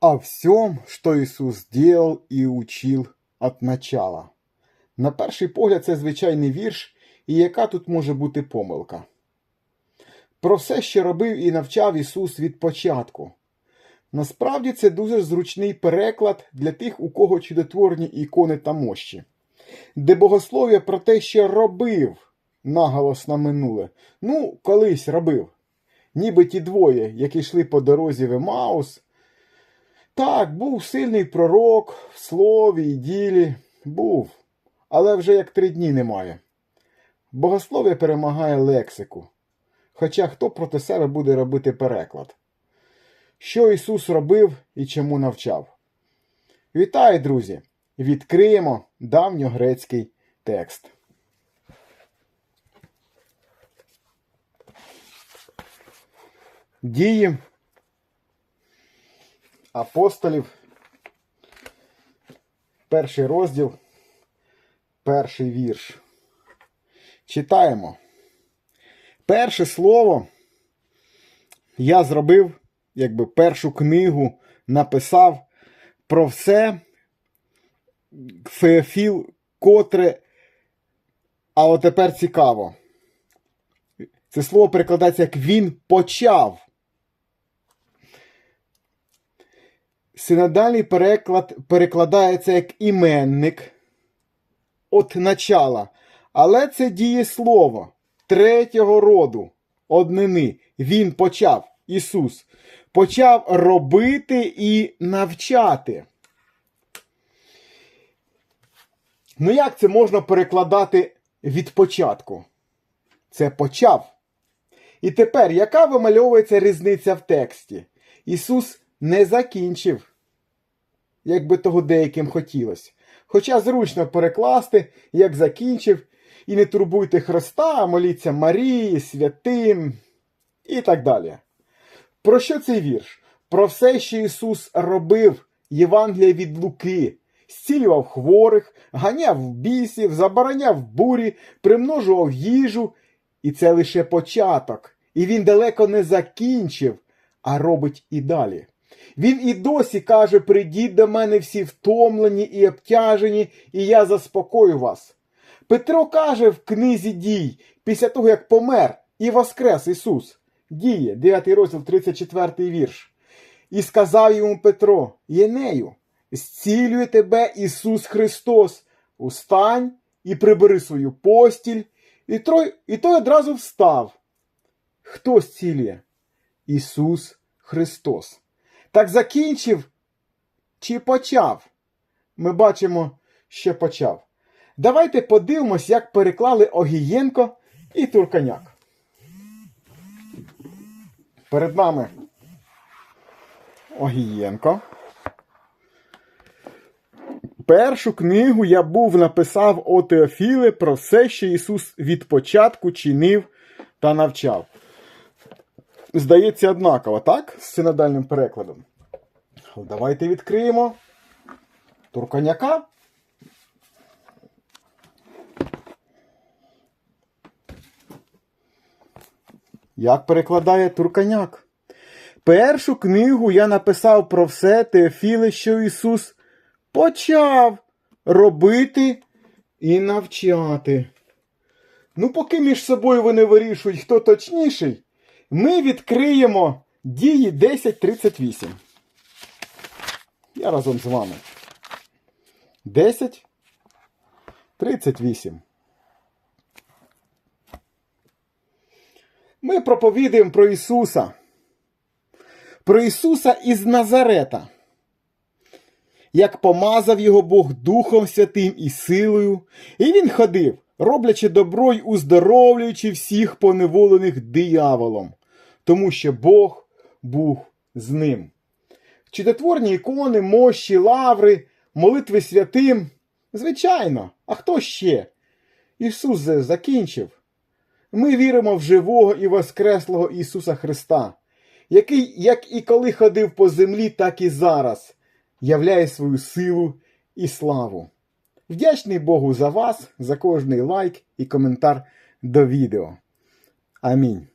о всем, что Ісус делал і учил от начала. На перший погляд, це звичайний вірш, і яка тут може бути помилка? Про все, що робив і навчав Ісус від початку. Насправді це дуже зручний переклад для тих, у кого чудотворні ікони та мощі, де богослов'я про те, що робив, наголос на минуле. Ну, колись робив. Ніби ті двоє, які йшли по дорозі в Емаус. Так, був сильний пророк в слові і ділі. Був. Але вже як три дні немає. Богослов'я перемагає лексику. Хоча хто проти себе буде робити переклад? Що Ісус робив і чому навчав? Вітаю, друзі! Відкриємо давньогрецький текст. Дії апостолів. Перший розділ, перший вірш. Читаємо. Перше слово я зробив, якби першу книгу написав про все Феофіл, котре. А от тепер цікаво. Це слово перекладається як він почав. Синодальний переклад перекладається як іменник от начала. Але це дієслово третього роду однини. Він почав, Ісус, почав робити і навчати. Ну, як це можна перекладати від початку? Це почав. І тепер, яка вимальовується різниця в тексті? Ісус не закінчив, як би того деяким хотілося. Хоча зручно перекласти, як закінчив, і не турбуйте Христа, моліться Марії, святим і так далі. Про що цей вірш? Про все, що Ісус робив, Євангелія від Луки, зцілював хворих, ганяв бісів, забороняв бурі, примножував їжу. І це лише початок. І він далеко не закінчив, а робить і далі. Він і досі каже: прийдіть до мене всі втомлені і обтяжені, і я заспокою вас. Петро каже в книзі дій, після того, як помер і воскрес Ісус. Діє, 9 розділ, 34 вірш. І сказав йому Петро: Єнею, зцілює тебе Ісус Христос, устань і прибери свою постіль. І той, і той одразу встав. Хто зцілює? Ісус Христос. Так закінчив чи почав? Ми бачимо, що почав. Давайте подивимось, як переклали Огієнко і Турканяк. Перед нами Огієнко. Першу книгу я був написав о Теофіле про все, що Ісус від початку чинив та навчав. Здається, однаково, так? З синодальним перекладом. Давайте відкриємо Турканяка. Як перекладає Турканяк? Першу книгу я написав про все Теофіле, що Ісус почав робити і навчати. Ну, поки між собою вони вирішують, хто точніший, ми відкриємо дії 10.38. Я разом з вами. 10.38. Ми проповідуємо про Ісуса. Про Ісуса із Назарета як помазав його Бог Духом Святим і силою, і він ходив, роблячи добро й уздоровлюючи всіх поневолених дияволом, тому що Бог був з ним. Чудотворні ікони, мощі, лаври, молитви святим. Звичайно, а хто ще? Ісус закінчив. Ми віримо в живого і воскреслого Ісуса Христа, який, як і коли ходив по землі, так і зараз являє свою силу і славу. Вдячний Богу за вас, за кожний лайк і коментар до відео. Амінь.